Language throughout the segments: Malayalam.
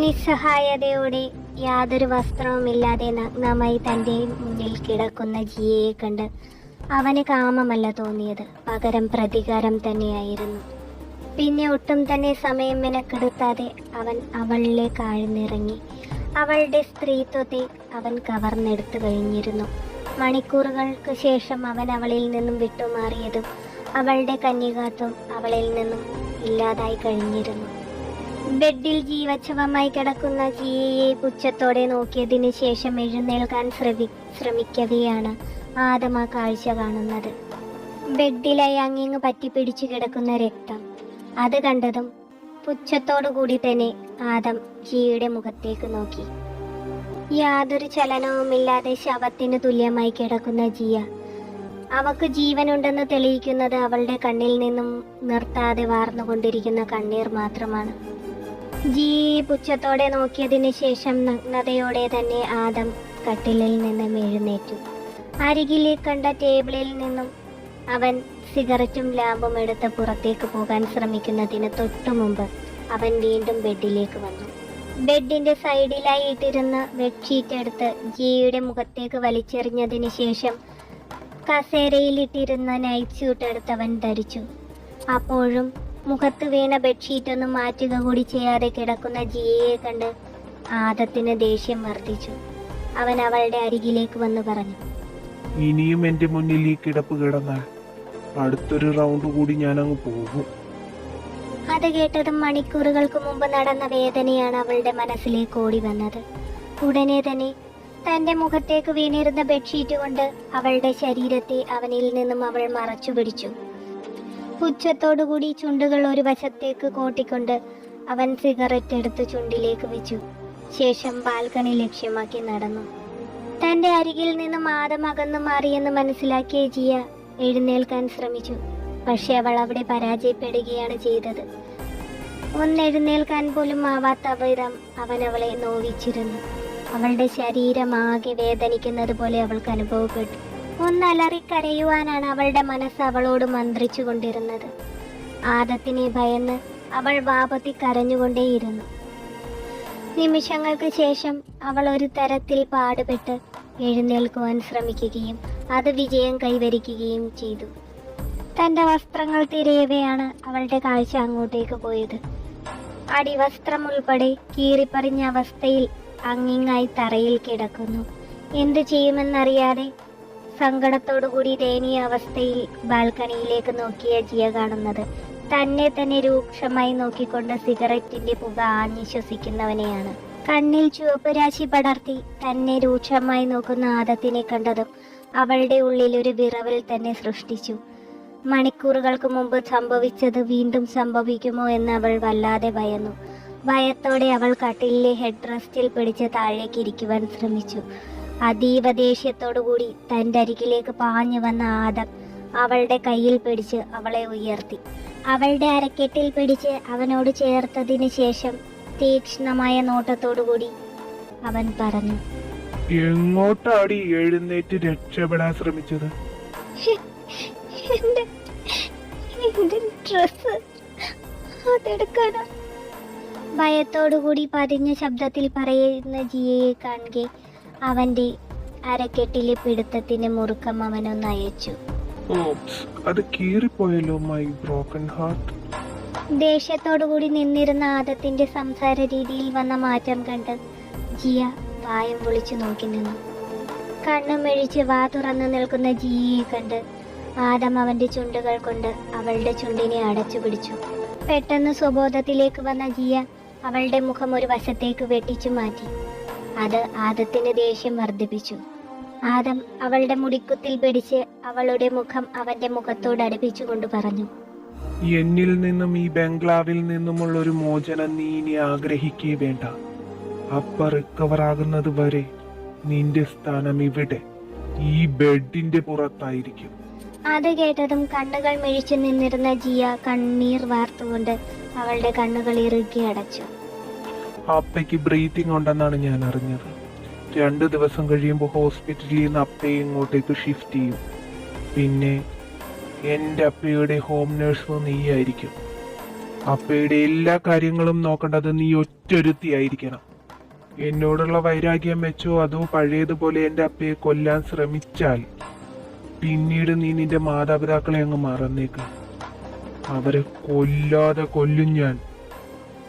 നിസ്സഹായതയോടെ യാതൊരു വസ്ത്രവുമില്ലാതെ നഗ്നമായി തന്റെ മുന്നിൽ കിടക്കുന്ന ജിയയെ കണ്ട് അവന് കാമമല്ല തോന്നിയത്. പകരം പ്രതികാരം തന്നെയായിരുന്നു. പിന്നെ ഒട്ടും തന്നെ സമയം മെനക്കെടുത്താതെ അവൻ അവളിലേക്ക് ആഴ്ന്നിറങ്ങി അവളുടെ സ്ത്രീത്വത്തെ അവൻ കവർന്നെടുത്തു കഴിഞ്ഞിരുന്നു. മണിക്കൂറുകൾക്ക് ശേഷം അവൻ അവളിൽ നിന്നും വിട്ടുമാറിയതും അവളുടെ കന്യകാത്വം അവളിൽ നിന്നും ഇല്ലാതായി കഴിഞ്ഞിരുന്നു. ബെഡിൽ ജീവച്ഛവമായി കിടക്കുന്ന ജിയയെ പുച്ഛത്തോടെ നോക്കിയതിന് ശേഷം എഴുന്നേൽക്കാൻ ശ്രമി ശ്രമിക്കവെയാണ് ആദം ആ കാഴ്ച കാണുന്നത്. ബെഡിലായി അങ്ങിങ്ങ് പറ്റിപ്പിടിച്ചു കിടക്കുന്ന രക്തം. അത് കണ്ടതും പുച്ഛത്തോടുകൂടി തന്നെ ആദം ജിയുടെ മുഖത്തേക്ക് നോക്കി. യാതൊരു ചലനവുമില്ലാതെ ശവത്തിന് തുല്യമായി കിടക്കുന്ന ജിയ. അവക്ക് ജീവനുണ്ടെന്ന് തെളിയിക്കുന്നത് അവളുടെ കണ്ണിൽ നിന്നും നിർത്താതെ വാർന്നുകൊണ്ടിരിക്കുന്ന കണ്ണീർ മാത്രമാണ്. ജി പുച്ഛത്തോടെ നോക്കിയതിന് ശേഷം നഗ്നതയോടെ തന്നെ ആദം കട്ടിലിൽ നിന്ന് എഴുന്നേറ്റു. അരികിൽ കണ്ട ടേബിളിൽ നിന്നും അവൻ സിഗരറ്റും ലാമ്പും എടുത്ത് പുറത്തേക്ക് പോകാൻ ശ്രമിക്കുന്നതിന് തൊട്ടു മുമ്പ് അവൻ വീണ്ടും ബെഡിലേക്ക് വന്നു. ബെഡിന്റെ സൈഡിലായി ഇട്ടിരുന്ന ബെഡ്ഷീറ്റ് എടുത്ത് ജിയുടെ മുഖത്തേക്ക് വലിച്ചെറിഞ്ഞതിന് ശേഷം കസേരയിലിട്ടിരുന്ന നൈറ്റ് സ്യൂട്ട് എടുത്ത് അവൻ ധരിച്ചു. അപ്പോഴും മുഖത്ത് വീണ ബെഡ്ഷീറ്റ് ഒന്നും മാറ്റുക കൂടി ചെയ്യാതെ കിടക്കുന്ന ജിയയെ കണ്ട് ആദത്തിന് ദേഷ്യം വർദ്ധിച്ചു. അവൻ അവളുടെ അരികിലേക്ക് വന്ന് പറഞ്ഞു. ഇനിയും എന്റെ മുന്നിൽ ഈ കിടപ്പ് കിടന്നാൽ അടുത്തൊരു റൗണ്ട് കൂടി ഞാൻ അങ്ങ് പോകും. അത് കേട്ടതും മണിക്കൂറുകൾക്ക് മുമ്പ് നടന്ന വേദനയാണ് അവളുടെ മനസ്സിലേക്ക് ഓടി വന്നത്. ഉടനെ തന്നെ തന്റെ മുഖത്തേക്ക് വീണിരുന്ന ബെഡ്ഷീറ്റ് കൊണ്ട് അവളുടെ ശരീരത്തെ അവനിൽ നിന്നും അവൾ മറച്ചു പിടിച്ചു പുച്ഛത്തോടുകൂടി ചുണ്ടുകൾ ഒരു വശത്തേക്ക് കോട്ടിക്കൊണ്ട് അവൻ സിഗരറ്റ് എടുത്ത് ചുണ്ടിലേക്ക് വെച്ചു. ശേഷം ബാൽക്കണി ലക്ഷ്യമാക്കി നടന്നു. തന്റെ അരികിൽ നിന്ന് മാതം അകന്നു മാറിയെന്ന് മനസ്സിലാക്കിയ ജിയ എഴുന്നേൽക്കാൻ ശ്രമിച്ചു. പക്ഷെ അവൾ അവിടെ പരാജയപ്പെടുകയാണ് ചെയ്തത്. ഒന്നെഴുന്നേൽക്കാൻ പോലും ആവാത്ത വിധം അവൻ അവളെ നോവിച്ചിരുന്നു. അവളുടെ ശരീരമാകെ വേദനിക്കുന്നത് പോലെ അവൾക്ക് അനുഭവപ്പെട്ടു. ഒന്നലറി കരയുവാനാണ് അവളുടെ മനസ്സ് അവളോട് മന്ത്രിച്ചു കൊണ്ടിരുന്നത് ആദത്തിനെ ഭയന്ന് അവൾ വാപത്തി കരഞ്ഞുകൊണ്ടേയിരുന്നു. നിമിഷങ്ങൾക്ക് ശേഷം അവൾ ഒരു തരത്തിൽ പാടുപെട്ട് എഴുന്നേൽക്കുവാൻ ശ്രമിക്കുകയും അത് വിജയം കൈവരിക്കുകയും ചെയ്തു. തന്റെ വസ്ത്രങ്ങൾ തിരയവെയാണ് അവളുടെ കാഴ്ച അങ്ങോട്ടേക്ക് പോയത്. അടിവസ്ത്രം ഉൾപ്പെടെ കീറിപ്പറിഞ്ഞ അവസ്ഥയിൽ അങ്ങിങ്ങായി തറയിൽ കിടക്കുന്നു. എന്തു ചെയ്യുമെന്നറിയാതെ സങ്കടത്തോടുകൂടി ദയനീയ അവസ്ഥയിൽ ബാൽക്കണിയിലേക്ക് നോക്കിയ ജിയ കാണുന്നത്. തന്നെ തന്നെ രൂക്ഷമായി നോക്കിക്കൊണ്ട് സിഗരറ്റിന്റെ പുക ആഞ്ഞു കണ്ണിൽ ചുവപ്പ് രാശി പടർത്തി തന്നെ രൂക്ഷമായി നോക്കുന്ന ആദത്തിനെ കണ്ടതും അവളുടെ ഉള്ളിൽ ഒരു വിറവൽ തന്നെ സൃഷ്ടിച്ചു. മണിക്കൂറുകൾക്ക് മുമ്പ് സംഭവിച്ചത് വീണ്ടും സംഭവിക്കുമോ എന്ന് അവൾ വല്ലാതെ ഭയന്നു. ഭയത്തോടെ അവൾ കട്ടിലിലെ ഹെഡ് റെസ്റ്റിൽ പിടിച്ച് താഴേക്ക് ഇരിക്കുവാൻ ശ്രമിച്ചു. അതീവ ദേഷ്യത്തോടുകൂടി തന്റെ അരികിലേക്ക് പാഞ്ഞു വന്ന ആദം അവളുടെ കയ്യിൽ പിടിച്ച് അവളെ ഉയർത്തി. അവളുടെ അരക്കെട്ടിൽ പിടിച്ച് അവനോട് ചേർത്തതിന് ശേഷം തീക്ഷ്ണമായ നോട്ടത്തോടുകൂടി അവൻ പറഞ്ഞു എങ്ങോട്ടാടി എഴുന്നേറ്റ് രക്ഷപ്പെടാൻ ശ്രമിച്ചത്? എന്റെ എന്റെ ഡ്രസ് അതെടുക്കാനാ. ഭയത്തോടുകൂടി പതിഞ്ഞ ശബ്ദത്തിൽ പറയുന്ന ജിയയെ കാണുകെ അവന്റെ അരക്കെട്ടിലെ പിടുത്തത്തിന് മുറുക്കം അവനൊന്ന് അയച്ചു. അത് കീറിപ്പോയല്ലോ മൈ ബ്രോക്കൺ ഹാർട്ട് ദേഷ്യത്തോടുകൂടി നിന്നിരുന്ന ആദത്തിന്റെ സംസാര രീതിയിൽ വന്ന മാറ്റം കണ്ട് ജിയ വായം പൊളിച്ചു നോക്കി നിന്നു. കണ്ണും മെഴിച്ച് വാ തുറന്നു നിൽക്കുന്ന ജിയയെ കണ്ട് ആദം അവന്റെ ചുണ്ടുകൾ കൊണ്ട് അവളുടെ ചുണ്ടിനെ അടച്ചു പിടിച്ചു. പെട്ടെന്ന് സ്വബോധത്തിലേക്ക് വന്ന ജിയ അവളുടെ മുഖം ഒരു വശത്തേക്ക് വെട്ടിച്ചു മാറ്റി. അത് ആദത്തിന്റെ ദേഷ്യം വർദ്ധിപ്പിച്ചു. ആദം അവളുടെ മുടിക്കുത്തിൽ പിടിച്ച് അവളുടെ മുഖം അവന്റെ മുഖത്തോട് അടുപ്പിച്ചുകൊണ്ട് പറഞ്ഞു. എന്നിൽ നിന്നും ഈ ബംഗ്ലാവിൽ നിന്നുമുള്ള ഒരു മോചനം നീ ഇനി ആഗ്രഹിക്കേ വേണ്ട. അപ്പ റിക്കവർ ആകുന്നത് വരെ നിന്റെ സ്ഥാനം ഇവിടെ ഈ ബെഡിന്റെ പുറത്തായിരിക്കും. അത് കേട്ടതും കണ്ണുകൾ മിഴിച്ചു നിന്നിരുന്ന ജിയ കണ്ണീർ വാർത്തുകൊണ്ട് അവളുടെ കണ്ണുകൾ ഇറുകി അടച്ചു. അപ്പയ്ക്ക് ബ്രീത്തിങ് ഉണ്ടെന്നാണ് ഞാൻ അറിഞ്ഞത്. രണ്ട് ദിവസം കഴിയുമ്പോൾ ഹോസ്പിറ്റലിൽ നിന്ന് അപ്പയെ ഇങ്ങോട്ടേക്ക് ഷിഫ്റ്റ് ചെയ്യും. പിന്നെ എന്റെ അപ്പയുടെ ഹോം നേഴ്സ് നീയായിരിക്കും അപ്പയുടെ എല്ലാ കാര്യങ്ങളും നോക്കേണ്ടത് നീ ഒറ്റൊരുത്തിയായിരിക്കണം. എന്നോടുള്ള വൈരാഗ്യം വെച്ചോ അതോ പഴയതുപോലെ എന്റെ അപ്പയെ കൊല്ലാൻ ശ്രമിച്ചാൽ പിന്നീട് നീ നിന്റെ മാതാപിതാക്കളെ അങ്ങ് മറന്നേക്കാം. അവരെ കൊല്ലാതെ കൊല്ലും ഞാൻ.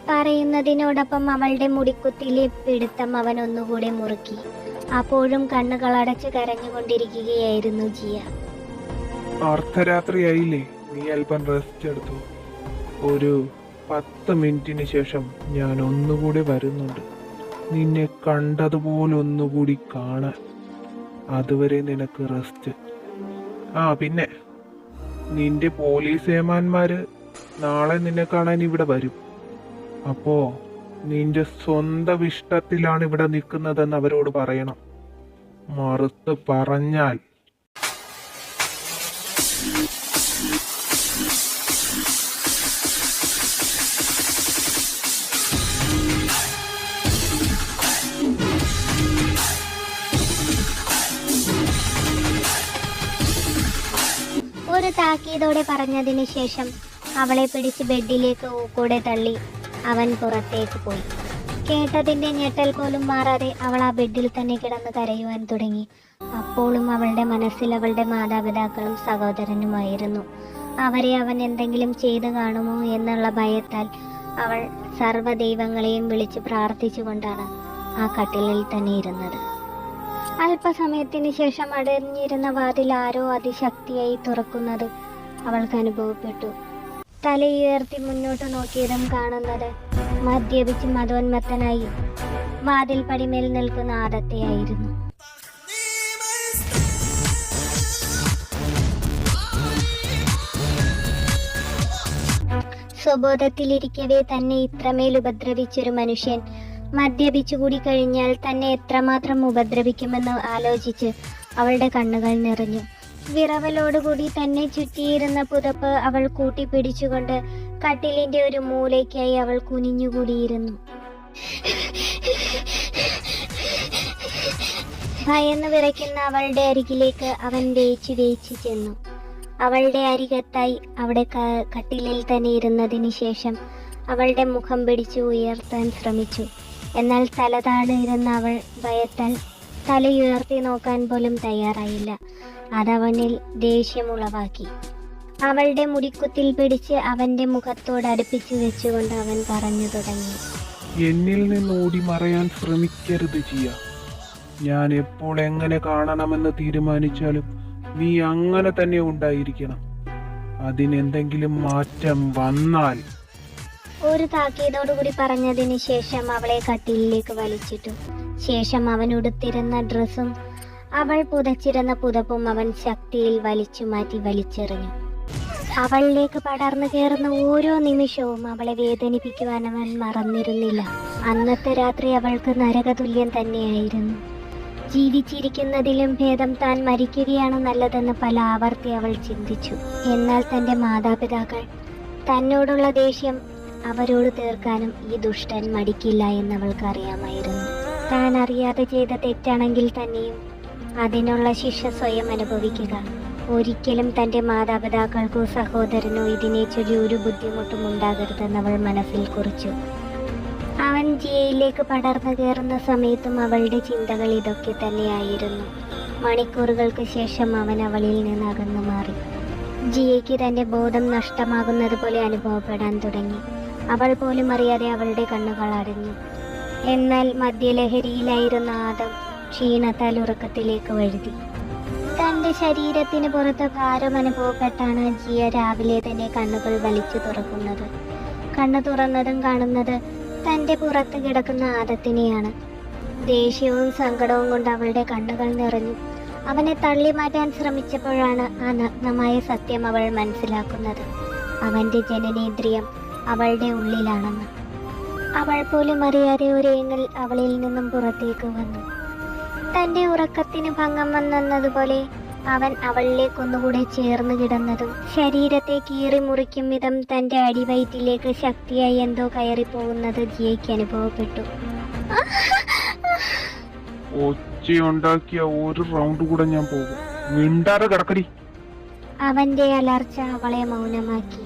പറയുന്നതിനോടൊപ്പം അവളുടെ മുടിക്കുത്തിലെ പിടുത്തം അവൻ ഒന്നുകൂടെ മുറുക്കി. അപ്പോഴും കണ്ണുകൾ അടച്ച് കരഞ്ഞുകൊണ്ടിരിക്കുകയായിരുന്നു ജിയ. അർദ്ധരാത്രിയായില്ലേ? നീ അല്പം റെസ്റ്റ് എടുത്തു. ഒരു പത്ത് മിനിറ്റിന് ശേഷം ഞാൻ ഒന്നുകൂടി വരുന്നുണ്ട്. നിന്നെ കണ്ടതുപോലെ ഒന്നുകൂടി കാണാൻ. അതുവരെ നിനക്ക് റെസ്റ്റ് ആ പിന്നെ. നിന്റെ പോലീസ് ഏമാന്മാര് നാളെ നിന്നെ കാണാൻ ഇവിടെ വരും. അപ്പോ നിന്റെ സ്വന്തം ഇഷ്ടത്തിലാണ് ഇവിടെ നിൽക്കുന്നതെന്ന് അവരോട് പറയണം. മറുത്ത് പറഞ്ഞാൽ ഒരു താക്കീതോടെ പറഞ്ഞതിന് ശേഷം അവളെ പിടിച്ച് ബെഡിലേക്ക് കൂടെ തള്ളി. അവൻ പുറത്തേക്ക് പോയി. കേട്ടതിന്റെ ഞെട്ടൽ പോലും മാറാതെ അവൾ ആ ബെഡിൽ തന്നെ കിടന്ന് കരയുവാൻ തുടങ്ങി. അപ്പോഴും അവളുടെ മനസ്സിൽ അവളുടെ മാതാപിതാക്കളും സഹോദരനുമായിരുന്നു. അവരെ അവൻ എന്തെങ്കിലും ചെയ്തു കാണുമോ എന്നുള്ള ഭയത്താൽ അവൾ സർവ ദൈവങ്ങളെയും വിളിച്ച് പ്രാർത്ഥിച്ചുകൊണ്ടാണ് ആ കട്ടിലിൽ തന്നെ ഇരുന്നത്. അല്പസമയത്തിന് ശേഷം അടഞ്ഞിരുന്ന വാതിൽ ആരോ അതിശക്തിയായി തുറക്കുന്നത് അവൾക്ക് അനുഭവപ്പെട്ടു. തലയുയർത്തി മുന്നോട്ട് നോക്കിയതും കാണുന്നത് മദ്യപിച്ച് മതോന്മത്തനായി വാതിൽ പടിമേൽ നിൽക്കുന്ന ആദത്തെയായിരുന്നു സ്വബോധത്തിലിരിക്കവേ തന്നെ ഇത്രമേൽ ഉപദ്രവിച്ചൊരു മനുഷ്യൻ. മദ്യപിച്ചു കൂടി കഴിഞ്ഞാൽ തന്നെ എത്രമാത്രം ഉപദ്രവിക്കുമെന്ന് ആലോചിച്ച് അവളുടെ കണ്ണുകൾ നിറഞ്ഞു. വിറവലോടുകൂടി തന്നെ ചുറ്റിയിരുന്ന പുതപ്പ് അവൾ കൂട്ടിപ്പിടിച്ചുകൊണ്ട് കട്ടിലിന്റെ ഒരു മൂലയ്ക്കായി അവൾ കുനിഞ്ഞുകൂടിയിരുന്നു. ഭയന്ന് വിറയ്ക്കുന്ന അവളുടെ അരികിലേക്ക് അവൻ വേച്ച് വേച്ച് ചെന്നു. അവളുടെ അരികത്തായി അവിടെ കട്ടിലിൽ തന്നെ ഇരുന്നതിന് ശേഷം അവളുടെ മുഖം പിടിച്ചു ഉയർത്താൻ ശ്രമിച്ചു. എന്നാൽ തലതാണിരുന്ന അവൾ ഭയത്താൽ തലയുയർത്തി നോക്കാൻ പോലും തയ്യാറായില്ല. അതവനിൽ ദേഷ്യമുളവാക്കി അവളുടെ മുടിക്കുത്തിൽ പിടിച്ച് അവന്റെ മുഖത്തോട് അടുപ്പിച്ചു വെച്ചുകൊണ്ട് അവൻ പറഞ്ഞു തുടങ്ങി. എന്നിൽ നിന്ന് ഓടി മറയാൻ ശ്രമിക്കരുത് ചെയ്യ ഞാൻ എപ്പോൾ എങ്ങനെ കാണണമെന്ന് തീരുമാനിച്ചാലും നീ അങ്ങനെ തന്നെ ഉണ്ടായിരിക്കണം. അതിനെന്തെങ്കിലും മാറ്റം വന്നാൽ. ഒരു താക്കീതോടുകൂടി പറഞ്ഞതിന് ശേഷം അവളെ കട്ടിലിലേക്ക് വലിച്ചിട്ടു. ശേഷം അവൻ ഉടുത്തിരുന്ന ഡ്രസ്സും അവൾ പുതച്ചിരുന്ന പുതപ്പും അവൻ ശക്തിയിൽ വലിച്ചു മാറ്റി വലിച്ചെറിഞ്ഞു. അവളിലേക്ക് പടർന്നു കയറുന്ന ഓരോ നിമിഷവും അവളെ വേദനിപ്പിക്കുവാൻ അവൻ മറന്നിരുന്നില്ല. അന്നത്തെ രാത്രി അവൾക്ക് നരകതുല്യം തന്നെയായിരുന്നു. ജീവിച്ചിരിക്കുന്നതിലും ഭേദം താൻ മരിക്കുകയാണ് നല്ലതെന്ന് പല ആവർത്തി അവൾ ചിന്തിച്ചു. എന്നാൽ തന്റെ മാതാപിതാക്കൾ തന്നോടുള്ള ദേഷ്യം അവരോട് തീർക്കാനും ഈ ദുഷ്ടൻ മടിക്കില്ല എന്ന് അവൾക്ക് അറിയാമായിരുന്നു താൻ അറിയാതെ ചെയ്ത തെറ്റാണെങ്കിൽ തന്നെയും അതിനുള്ള ശിക്ഷ സ്വയം അനുഭവിക്കുക. ഒരിക്കലും തന്റെ മാതാപിതാക്കൾക്കോ സഹോദരനോ ഇതിനെ ചൊല്ലി ഒരു ബുദ്ധിമുട്ടും ഉണ്ടാകരുതെന്ന് അവൾ മനസ്സിൽ കുറിച്ചു. അവൻ ജിയയിലേക്ക് പടർന്നു കയറുന്ന സമയത്തും അവളുടെ ചിന്തകൾ ഇതൊക്കെ തന്നെയായിരുന്നു. മണിക്കൂറുകൾക്ക് ശേഷം അവൻ അവളിൽ നിന്ന് അകന്നു മാറി. ജിയയ്ക്ക് തന്റെ ബോധം നഷ്ടമാകുന്നത് പോലെ അനുഭവപ്പെടാൻ തുടങ്ങി. അവൾ പോലും അറിയാതെ അവളുടെ കണ്ണുകൾ അടഞ്ഞു. എന്നാൽ മദ്യലഹരിയിലായിരുന്ന ആദം ക്ഷീണത്താൽ ഉറക്കത്തിലേക്ക് വഴുതി. തന്റെ ശരീരത്തിന് പുറത്ത് ഭാരം അനുഭവപ്പെട്ടാണ് ജിയ രാവിലെ തന്നെ കണ്ണുകൾ വലിച്ചു തുറക്കുന്നത്. കണ്ണു തുറന്നതും കാണുന്നത് തന്റെ പുറത്ത് കിടക്കുന്ന ആദത്തിനെയാണ്. ദേഷ്യവും സങ്കടവും കൊണ്ട് അവളുടെ കണ്ണുകൾ നിറഞ്ഞു. അവനെ തള്ളി മാറ്റാൻ ശ്രമിച്ചപ്പോഴാണ് ആ നഗ്നമായ സത്യം അവൾ മനസ്സിലാക്കുന്നത്. അവന്റെ ജനനേന്ദ്രിയം അവളുടെ ഉള്ളിലാണെന്ന്. അവൾ പോലും അറിയാതെ ഒരേങ്ങൽ അവളിൽ നിന്നും പുറത്തേക്ക് വന്നു. തന്റെ ഉറക്കത്തിന് ഭംഗം വന്നെന്നതുപോലെ അവൻ അവളിലേക്ക് ഒന്നുകൂടെ ചേർന്ന് കിടന്നതും ശരീരത്തെ കീറി മുറിക്കും വിധം തന്റെ അടിവയറ്റിലേക്ക് ശക്തിയായി എന്തോ കയറിപ്പോകുന്നത് ജിയയ്ക്ക് അനുഭവപ്പെട്ടു. ഒച്ചയുണ്ടാക്കിയ ഒരു റൗണ്ട് കൂടെ ഞാൻ പോകും. മിണ്ടാതെ കിടക്കടി. അവന്റെ അലർച്ച അവളെ മൗനമാക്കി.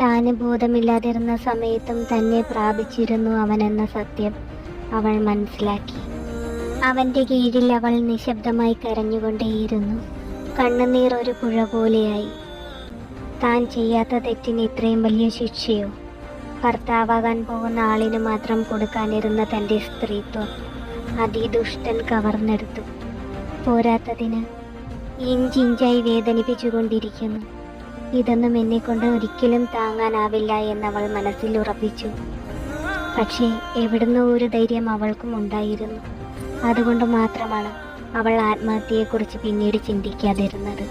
താന് ബോധമില്ലാതിരുന്ന സമയത്തും തന്നെ പ്രാപിച്ചിരുന്നു അവനെന്ന സത്യം അവൾ മനസ്സിലാക്കി. അവന്റെ കീഴിൽ അവൾ നിശബ്ദമായി കരഞ്ഞുകൊണ്ടേയിരുന്നു. കണ്ണുനീർ ഒരു പുഴ പോലെയായി. താൻ ചെയ്യാത്ത തെറ്റിന് ഇത്രയും വലിയ ശിക്ഷയോ? ഭർത്താവാകാൻ പോകുന്ന ആളിന് മാത്രം കൊടുക്കാനിരുന്ന തന്റെ സ്ത്രീത്വം അതിദുഷ്ടൻ കവർന്നെടുത്തു. പോരാത്തതിന് ഇഞ്ചിഞ്ചായി വേദനിപ്പിച്ചുകൊണ്ടിരിക്കുന്നു. ഇതൊന്നും എന്നെ കൊണ്ട് ഒരിക്കലും താങ്ങാനാവില്ല എന്നവൾ മനസ്സിൽ ഉറപ്പിച്ചു. പക്ഷേ എവിടുന്നോ ഒരു ധൈര്യം അവൾക്കും ഉണ്ടായിരുന്നു. അതുകൊണ്ട് മാത്രമാണ് അവൾ ആത്മഹത്യയെക്കുറിച്ച് പിന്നീട് ചിന്തിക്കാതിരുന്നത്.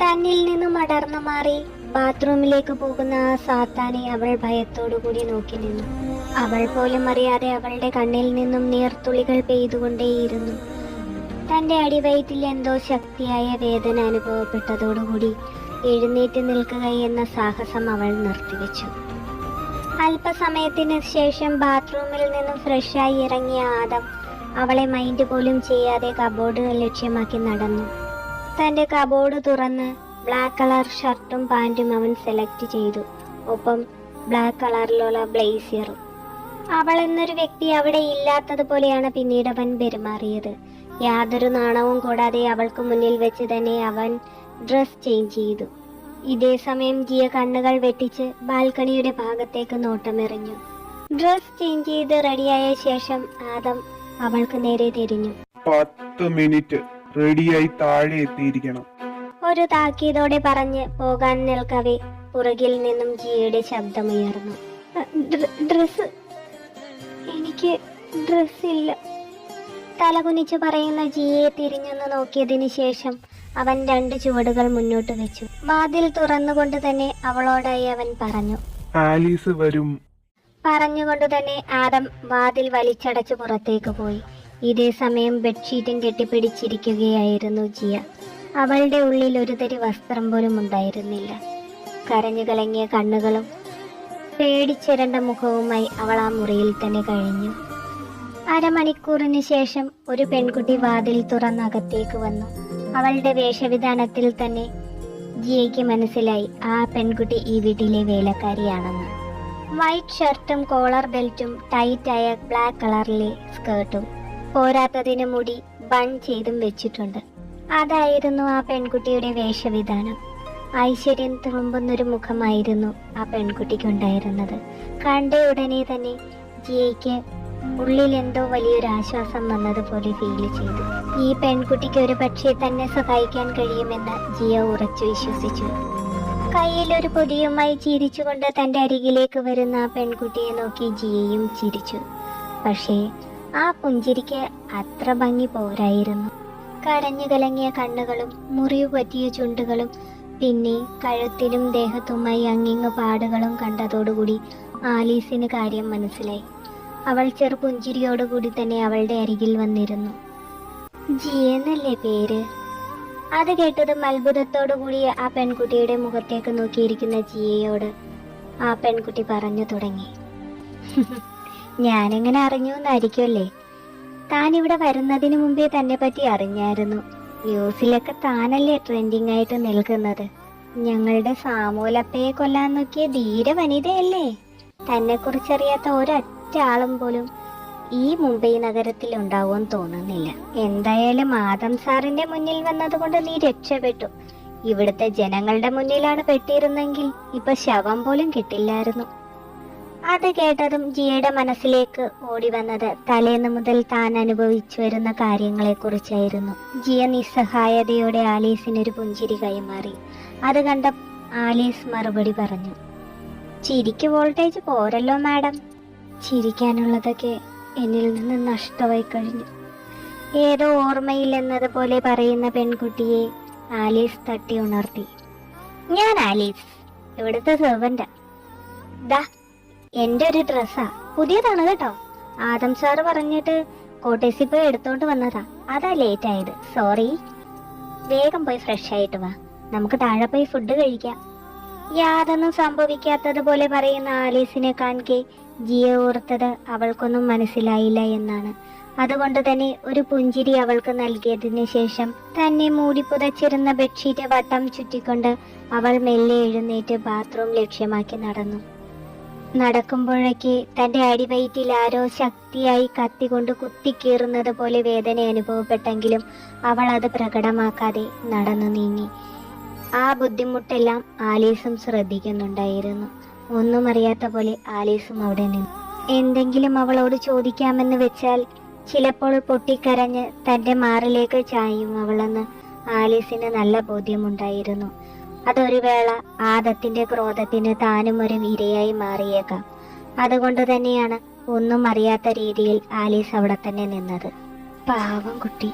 തന്നിൽ നിന്നും അടർന്നു മാറി ബാത്റൂമിലേക്ക് പോകുന്ന ആ സാത്താനെ അവൾ ഭയത്തോടു കൂടി നോക്കി നിന്നു. അവൾ പോലും അറിയാതെ അവളുടെ കണ്ണിൽ നിന്നും നീർത്തുള്ളികൾ പെയ്തുകൊണ്ടേയിരുന്നു. തന്റെ അടിവയറ്റിൽ എന്തോ ശക്തിയായ വേദന അനുഭവപ്പെട്ടതോടുകൂടി എഴുന്നേറ്റ് നിൽക്കുക എന്ന സാഹസം അവൾ നിർത്തിവെച്ചു. അല്പസമയത്തിന് ശേഷം ബാത്റൂമിൽ നിന്നും ഫ്രഷായി ഇറങ്ങിയ ആദം അവളെ മൈൻഡ് പോലും ചെയ്യാതെ കബോർഡ് ലക്ഷ്യമാക്കി നടന്നു. തന്റെ കബോർഡ് തുറന്ന് ബ്ലാക്ക് കളർ ഷർട്ടും പാന്റും അവൻ സെലക്ട് ചെയ്തു. ഒപ്പം ബ്ലാക്ക് കളറിലുള്ള ബ്ലേസിയറും അവൾ എന്നൊരു വ്യക്തി അവിടെ ഇല്ലാത്തതുപോലെയാണ് പിന്നീട് അവൻ പെരുമാറിയത്. യാതൊരു നാണവും കൂടാതെ അവൾക്ക് മുന്നിൽ വെച്ച് തന്നെ അവൻ ഡ്രസ് ചേഞ്ച് ചെയ്തു. ഇതേ സമയം ജിയ കണ്ണുകൾ വെട്ടിച്ച് ബാൽക്കണിയുടെ ഭാഗത്തേക്ക് നോട്ടമെറിഞ്ഞു. ഡ്രസ് ചേഞ്ച് ചെയ്ത് റെഡിയായ ശേഷം ആദം അവൾക്ക് നേരെ തിരിഞ്ഞു. പത്ത് മിനിറ്റ് റെഡിയായി താഴെ എത്തിയിരിക്കണം. ഒരു താക്കീതോടെ പറഞ്ഞ് പോകാൻ നിൽക്കവേ പുറകിൽ നിന്നും ജിയയുടെ ശബ്ദമുയർന്നു. ഡ്രസ് എനിക്ക് ഡ്രസ് ഇല്ല തലകുനിച്ച് പറയുന്ന ജിയെ തിരിഞ്ഞൊന്ന് നോക്കിയതിന് ശേഷം അവൻ രണ്ട് ചുവടുകൾ മുന്നോട്ട് വെച്ചു. വാതിൽ തുറന്നുകൊണ്ട് തന്നെ അവളോടായി അവൻ പറഞ്ഞു. ആലീസ് വരും. പറഞ്ഞുകൊണ്ട് തന്നെ ആദം വാതിൽ വലിച്ചടച്ചു പുറത്തേക്ക് പോയി. ഇതേ സമയം ബെഡ്ഷീറ്റും കെട്ടിപ്പിടിച്ചിരിക്കുകയായിരുന്നു ജിയ. അവളുടെ ഉള്ളിൽ ഒരു തരി വസ്ത്രം പോലും ഉണ്ടായിരുന്നില്ല. കരഞ്ഞു കലങ്ങിയ കണ്ണുകളും പേടിച്ചിരണ്ട മുഖവുമായി അവൾ ആ മുറിയിൽ തന്നെ കഴിഞ്ഞു. അരമണിക്കൂറിന് ശേഷം ഒരു പെൺകുട്ടി വാതിൽ തുറന്നകത്തേക്ക് വന്നു. അവളുടെ വേഷവിധാനത്തിൽ തന്നെ ജിയയ്ക്ക് മനസ്സിലായി ആ പെൺകുട്ടി ഈ വീട്ടിലെ വേലക്കാരിയാണെന്ന്. വൈറ്റ് ഷർട്ടും കോളർ ബെൽറ്റും ടൈറ്റായ ബ്ലാക്ക് കളറിലെ സ്കേർട്ടും പോരാത്തതിന് മുടി ബൺ ചെയ്തും വെച്ചിട്ടുണ്ട്. അതായിരുന്നു ആ പെൺകുട്ടിയുടെ വേഷവിധാനം. ഐശ്വര്യം തുളുമ്പുന്നൊരു മുഖമായിരുന്നു ആ പെൺകുട്ടിക്കുണ്ടായിരുന്നത്. കണ്ട ഉടനെ തന്നെ ജിയയ്ക്ക് ഉള്ളിൽ എന്തോ വലിയൊരു ആശ്വാസം വന്നതുപോലെ ഫീൽ ചെയ്തു. ഈ പെൺകുട്ടിക്ക് ഒരു പക്ഷേ തന്നെ സഹായിക്കാൻ കഴിയുമെന്ന് ജിയ ഉറച്ചു വിശ്വസിച്ചു. കയ്യിൽ ഒരു പൊതിയുമായി ചിരിച്ചുകൊണ്ട് തന്റെ അരികിലേക്ക് വരുന്ന ആ പെൺകുട്ടിയെ നോക്കി ജിയയും ചിരിച്ചു. പക്ഷേ ആ പുഞ്ചിരിക്ക് അത്ര ഭംഗി പോരായിരുന്നു. കരഞ്ഞു കലങ്ങിയ കണ്ണുകളും മുറിവ് പറ്റിയ ചുണ്ടുകളും പിന്നെ കഴുത്തിലും ദേഹത്തുമായി അങ്ങിങ്ങ് പാടുകളും കണ്ടതോടുകൂടി ആലീസിന് കാര്യം മനസ്സിലായി. അവൾ ചെറുപുഞ്ചിരിയോടുകൂടി തന്നെ അവളുടെ അരികിൽ വന്നിരുന്നു. ജി എന്നല്ലേ പേര്? അത് കേട്ടതും അത്ഭുതത്തോടുകൂടി ആ പെൺകുട്ടിയുടെ മുഖത്തേക്ക് നോക്കിയിരിക്കുന്ന ജിയയോട് ആ പെൺകുട്ടി പറഞ്ഞു തുടങ്ങി. ഞാനെങ്ങനെ അറിഞ്ഞു എന്നായിരിക്കുമല്ലേ താൻ ഇവിടെ വരുന്നതിന് മുമ്പേ തന്നെ പറ്റി അറിഞ്ഞായിരുന്നു. ന്യൂസിലൊക്കെ താനല്ലേ ട്രെൻഡിങ് ആയിട്ട് നിൽക്കുന്നത്. ഞങ്ങളുടെ സാമൂലപ്പയെ കൊല്ലാൻ നോക്കിയ ധീര വനിതയല്ലേ തന്നെ കുറിച്ചറിയാത്ത ഒരൊറ്റ ആളും പോലും ഈ മുംബൈ നഗരത്തിൽ ഉണ്ടാവുമെന്ന് തോന്നുന്നില്ല. എന്തായാലും ആദം സാറിന്റെ മുന്നിൽ വന്നതുകൊണ്ട് നീ രക്ഷപ്പെട്ടു. ഇവിടുത്തെ ജനങ്ങളുടെ മുന്നിലാണ് പെട്ടിരുന്നെങ്കിൽ ഇപ്പൊ ശവം പോലും കിട്ടില്ലായിരുന്നു. അത് കേട്ടതും ജിയയുടെ മനസ്സിലേക്ക് ഓടി വന്നത് തലേന്ന് മുതൽ താൻ അനുഭവിച്ചു വരുന്ന കാര്യങ്ങളെക്കുറിച്ചായിരുന്നു. ജിയ നിസ്സഹായതയോടെ ആലീസിനൊരു പുഞ്ചിരി കൈമാറി. അത് കണ്ട ആലീസ് മറുപടി പറഞ്ഞു ചിരിക്ക് വോൾട്ടേജ് പോരല്ലോ മാഡം. ചിരിക്കാനുള്ളതൊക്കെ എന്നിൽ നിന്ന് നഷ്ടമായി കഴിഞ്ഞു. ഏതോ ഓർമ്മയില്ലെന്നതുപോലെ പറയുന്ന പെൺകുട്ടിയെ ആലീസ് തട്ടി ഉണർത്തി. ഞാൻ ആലീസ്. ഇവിടുത്തെ സെർവന്റാ ദാ എന്റെ ഒരു ഡ്രസ്സാ. പുതിയതാണ് കേട്ടോ. ആദം സാറ് പറഞ്ഞിട്ട് കോട്ടേസി പോയി എടുത്തോണ്ട് വന്നതാ. അതാ ലേറ്റ് ആയത്. സോറി വേഗം പോയി ഫ്രഷ് ആയിട്ട് വാ. നമുക്ക് താഴെ പോയി ഫുഡ് കഴിക്കാം. യാതൊന്നും സംഭവിക്കാത്തതുപോലെ പറയുന്ന ആലീസിനെ കാണിക്കെ ജിയ ഓർത്തത് അവൾക്കൊന്നും മനസ്സിലായില്ല എന്നാണ്. അതുകൊണ്ട് തന്നെ ഒരു പുഞ്ചിരി അവൾക്ക് നൽകിയതിന് ശേഷം തന്നെ മൂടി പുതച്ചിരുന്ന ബെഡ്ഷീറ്റ് വട്ടം ചുറ്റിക്കൊണ്ട് അവൾ മെല്ലെ എഴുന്നേറ്റ് ബാത്റൂം ലക്ഷ്യമാക്കി നടന്നു. നടക്കുമ്പോഴേക്ക് തന്റെ അടിവയറ്റിൽ ആരോ ശക്തിയായി കത്തികൊണ്ട് കുത്തിക്കീറുന്നത് പോലെ വേദന അനുഭവപ്പെട്ടെങ്കിലും അവൾ അത് പ്രകടമാക്കാതെ നടന്നു നീങ്ങി. ആ ബുദ്ധിമുട്ടെല്ലാം ആലീസും ശ്രദ്ധിക്കുന്നുണ്ടായിരുന്നു. ഒന്നും അറിയാത്ത പോലെ ആലീസും അവിടെ നിന്നു. എന്തെങ്കിലും അവളോട് ചോദിക്കാമെന്ന് വെച്ചാൽ ചിലപ്പോൾ പൊട്ടിക്കരഞ്ഞ് തന്റെ മാറിലേക്ക് ചായും അവളെന്ന് ആലീസിന് നല്ല ബോധ്യമുണ്ടായിരുന്നു. അതൊരു വേള ആദത്തിന്റെ ക്രോധത്തിന് താനും ഒരു ഇരയായി മാറിയേക്കാം. അതുകൊണ്ട് തന്നെയാണ് ഒന്നും അറിയാത്ത രീതിയിൽ ആലീസ് അവിടെ തന്നെ നിന്നത്. പാവം കുട്ടി.